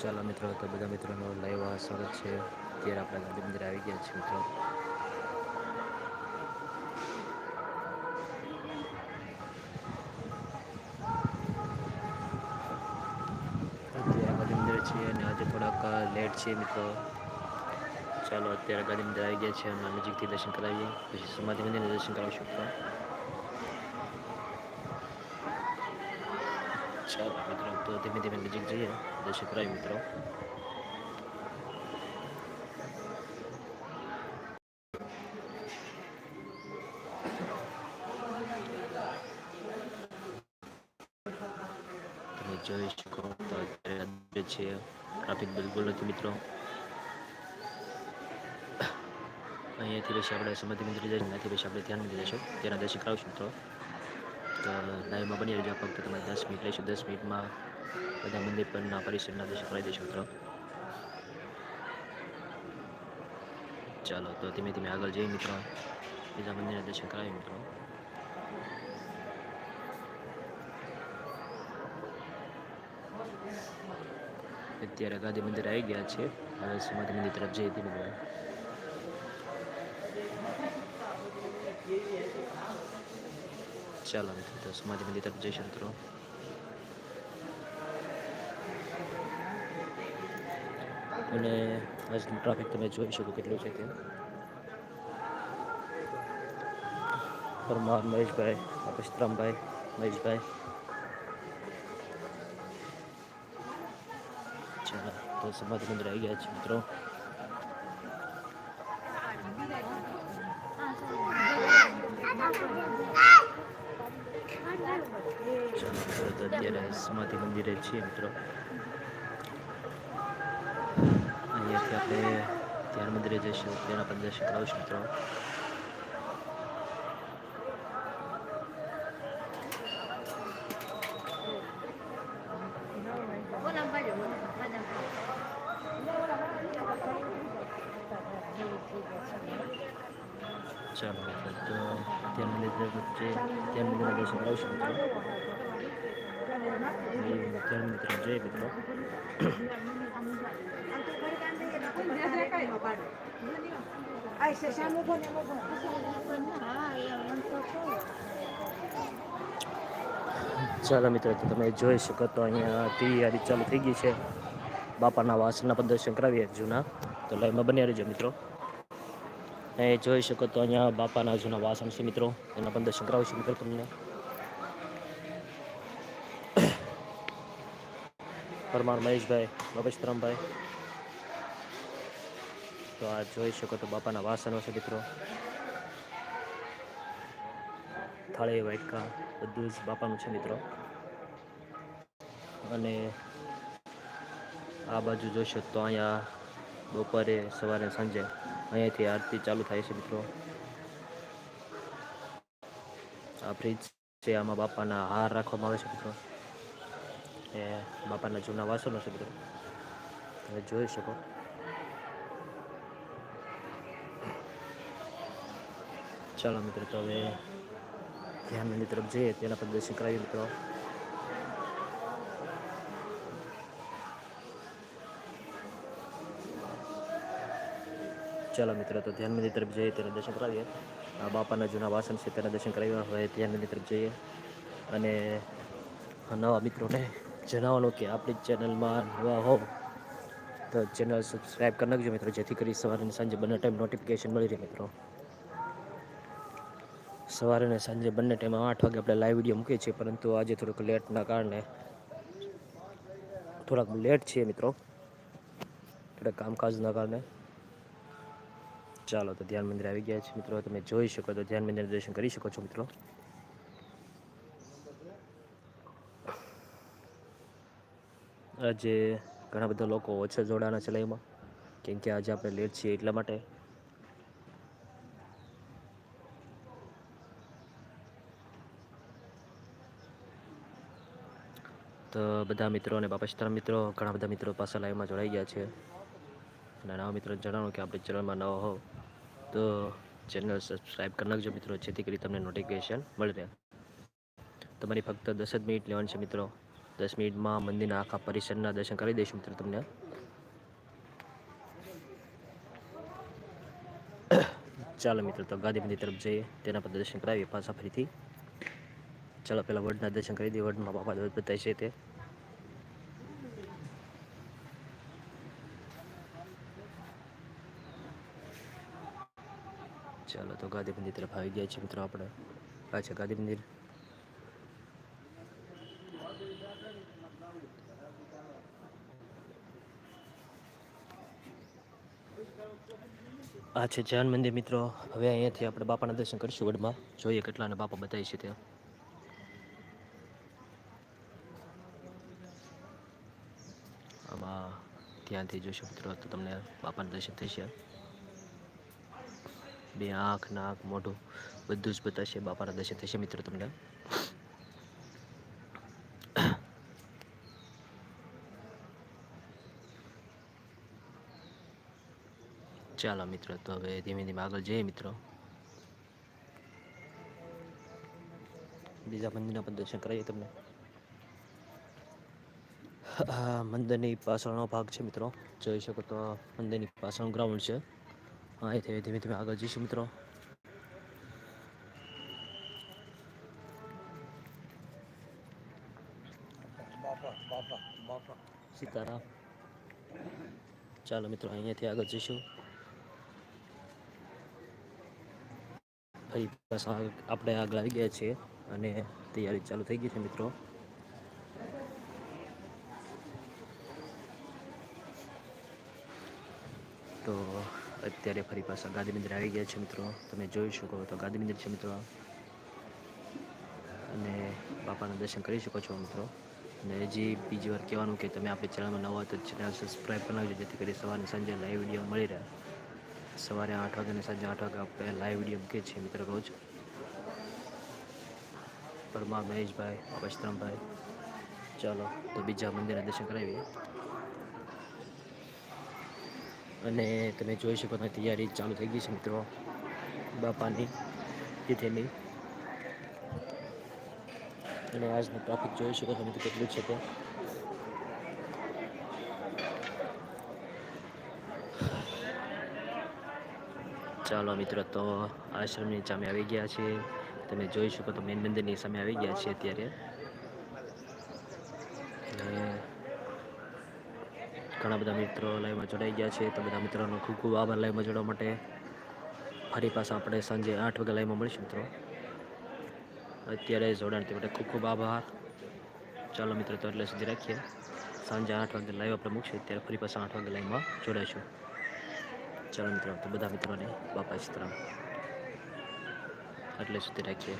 ચાલો મિત્રો, તો બધા મિત્રોનો લાઈવ સ્વાગત છે. અત્યારે આપણા ગાંધી મંદિર આવી ગયા છે મિત્રો. અત્યારે ગાંધી મંદિર છે અને આજે થોડાક લેટ છે મિત્રો. ચાલો, અત્યારે ગાંધી મંદિર આવી ગયા છે અને નજીકથી દર્શન કરાવીએ. પછી સમાધિ મંદિરને દર્શન કરાવીશું. મિત્રો ચાલો મિત્રો તો ધીમે ધીમે નજીક જઈએ દર્શન કરાવીએ મિત્રો તમે જોઈ શકો તો અત્યારે જે છે ટ્રાફિક બિલકુલ નથી મિત્રો અહીંયાથી પછી આપણે સમાધિ મંદિર જઈએ ત્યાંથી પછી આપણે ધ્યાન મંદિર જઈશું તેના દર્શન કરાવશું મિત્રો તો લાઈવમાં બની રહેજો ફક્ત તમારે દસ મિનિટ લઈશું. દસ મિનિટમાં બધા મંદિર પરના પરિસરના દર્શન કરાવી દઈશું, મિત્રો. ચાલો, તો ધીમે ધીમે આગળ જઈએ, મિત્રો. બીજા મંદિરના દર્શન કરાવીએ, મિત્રો. અત્યારે ગાંધી મંદિર આવી ગયા છે. હવે સમાધિ મંદિર તરફ જઈએ ધીમે ધીમે. ચાલો મિત્રો તો સમાધિ મંદિર તરફ જઈશું, મિત્રો. અને આજનું ટ્રાફિક તમે જોઈ શકો કેટલું છે તે પરમાર, મહેશભાઈ અપસ્તરામભાઈ મહેશભાઈ. ચાલો, તો સમાધિ મંદિર આવી ગયા છે, મિત્રો ચાલો મિત્રો તો અત્યારે સમાધિ મંદિરે છીએ મિત્રો. અહીંયાથી આપણે ધ્યાન મંદિરે જઈશું. તેના પણ દર્શન કરાવીશું મિત્રો. ચાલો, તો ત્યાં મંદિર મંદિર મંદિરના દર્શન કરાવીશું મિત્રો. ધ્યાન મંદિર તરફ મિત્રો ચાલો મિત્રો તમે જોઈ શકો તો અહીંયા તૈયારી ચાલુ થઈ ગઈ છે. બાપાના વાસણના પણ દર્શન કરાવીએ જૂના. તો લાઈનમાં બની રહેજો મિત્રો. એ જોઈ શકો તો અહીંયા બાપાના જૂના વાસણ છે મિત્રો. એના પણ દર્શન કરાવીશું મિત્રો તમને. પરમાર મહેશભાઈ બાપેશ્વરમભાઈ તો આ જોઈ શકો તો બાપાના વાસણો છે મિત્રો. થાળી વાટકા બધું જ બાપાનું છે મિત્રો. અને આ બાજુ જોશો તો અહીંયા બપોરે સવારે સાંજે અહીંયાથી આરતી ચાલુ થાય છે મિત્રો. આ ફ્રીજ છે, આમાં બાપાના હાર રાખવામાં આવે છે મિત્રો. એ બાપાના જૂના વાસણો છે મિત્રો તમે જોઈ શકો. ચાલો મિત્રો, તો હવે ધ્યાન મંદિર તરફ જઈએ. તેના પર દર્શન કરાવીએ મિત્રો. ચાલો મિત્રો, તો ધ્યાન મંદિર તરફ જઈએ, તેના દર્શન કરાવીએ. બાપાના જૂના વાસણ છે, તેના દર્શન કરાવ્યા. હવે ધ્યાન મંદિર તરફ જઈએ. અને નવા મિત્રોને જણાવવાનું કે આપણી ચેનલમાં નવા હોવ તો ચેનલ સબસ્ક્રાઈબ કરી નાખજો મિત્રો, જેથી કરી સવારે અને સાંજે બંને ટાઈમ નોટિફિકેશન મળી રહે મિત્રો. સવારે અને સાંજે બંને ટાઈમ આઠ વાગે આપણે લાઈવ વીડિયો મૂકીએ છીએ, પરંતુ આજે થોડુંક લેટના કારણે થોડાક લેટ છીએ મિત્રો. થોડાક કામકાજના કારણે. ચાલો તો ધ્યાન મંદિર આવી ગયા છે મિત્રો. તમે જોઈ શકો તો ધ્યાન મંદિર દર્શન કરી શકો છો મિત્રો. આજે ઘણા બધા લોકો ઓછા જોડાના છે લાઈવમાં. કેમ કે આજે આપણે લેટ છીએ એટલા માટે. તો બધા મિત્રો અને બાપા મિત્રો, ઘણા બધા મિત્રો પાસે લાઈવમાં જોડાઈ ગયા છે. અને નવા મિત્રો જણાવો કે આપણી ચેનલમાં નવા હો, તો ચેનલ સબસ્ક્રાઈબ કરી નાખજો મિત્રો, જેથી કરી તમને નોટિફિકેશન મળી. રહે તમારી ફક્ત દસ જ મિનિટ લેવાની છે મિત્રો. દસ મિનિટમાં મંદિરના આખા પરિસરના દર્શન કરી દઈશું મિત્રો તમને. ચાલો મિત્રો, તો ગાંધી મંદિર તરફ જઈએ. તેના પર દર્શન કરાવીએ પાછા ફરીથી. ચાલો, પહેલાં વડના દર્શન કરી દઈએ. વડમાં બાપા દોધ બતાય છે તે. ચાલો, તો ગાંધી મંદિર તરફ આવી ગયા છે મિત્રો આપણે. પાછા ગાંધી મંદિર. આ છે જૈન મંદિર મિત્રો. હવે અહીંયાથી આપણે બાપાના દર્શન કરીશું વડમાં. જોઈએ કેટલાને બાપા બતાવી છે ત્યાં. આમાં ધ્યાનથી જોશો મિત્રો, તો તમને બાપાના દર્શન થશે. બે આંખ, નાક, મોઢું બધું જ બતાવશે બાપાના દર્શન થશે મિત્રો તમને. ચાલો મિત્રો, તો હવે ધીમે ધીમે આગળ જઈએ મિત્રો. બીજા મંદિરના પણ દર્શન કરાવીએ તમને. આ મંદિરની પાછળનો ભાગ છે મિત્રો. જોઈ શકો તો મંદિરની પાછળનું ગ્રાઉન્ડ છે. હા, એ ધીમે ધીમે આગળ જઈશું મિત્રો. સીતારામ. ચાલો મિત્રો, અહીંયાથી આગળ જઈશું. ફરી પાછા આપણે આગળ આવી ગયા છીએ અને તૈયારી ચાલુ થઈ ગઈ છે, મિત્રો. તો અત્યારે ફરી પાછા ગાંધી મંદિર આવી ગયા છે, મિત્રો. તમે જોઈ શકો તો ગાંધી મંદિર છે, મિત્રો. અને બાપાના દર્શન કરી શકો છો, મિત્રો. અને હજી બીજી વાર કહેવાનું કે તમે આપણી ચેનલમાં નવા તો ચેનલ સબસ્ક્રાઈબ કરી નાખજો, જેથી કરી સવારે સાંજે લાઈવ વીડિયો મળી રહે. સવારે આઠ વાગે અને સાંજે આઠ વાગે આપણે લાઈવ વીડિયો મૂકીએ છીએ મિત્રો રોજ. પરમા, મહેશભાઈ વસ્ત્રમભાઈ ચાલો, તો બીજા મંદિરના દર્શન કરાવીએ. અને તમે જોઈ શકો તો તૈયારી ચાલુ થઈ ગઈ છે મિત્રો. બાપાની, તિથિની. અને આજનું ટ્રાફિક જોઈ શકો તમે તો કેટલું છે તે. ચાલો મિત્રો, તો આશ્રમની સામે આવી ગયા છે. તમે જોઈ શકો તો મેન મંદિરની સામે આવી ગયા છે અત્યારે. ઘણા બધા મિત્રો લાઈવમાં જોડાઈ ગયા છે. તો બધા મિત્રોનો ખૂબ ખૂબ આભાર લાઈવમાં જોડવા માટે. ફરી પાછા આપણે સાંજે આઠ વાગે લાઈવમાં મળીશું મિત્રો. અત્યારે જોડાણથી માટે ખૂબ ખૂબ આભાર. ચાલો મિત્રો, તો એટલે સુધી રાખીએ. સાંજે આઠ વાગે લાઈવ આપણે મૂકશું. ત્યારે ફરી પાછા આઠ વાગે લાઈવમાં જોડાઈશું. ચાલો મિત્રો તો બધા મિત્રોને બાપા સીતરામ એટલે સુધી રાખીએ.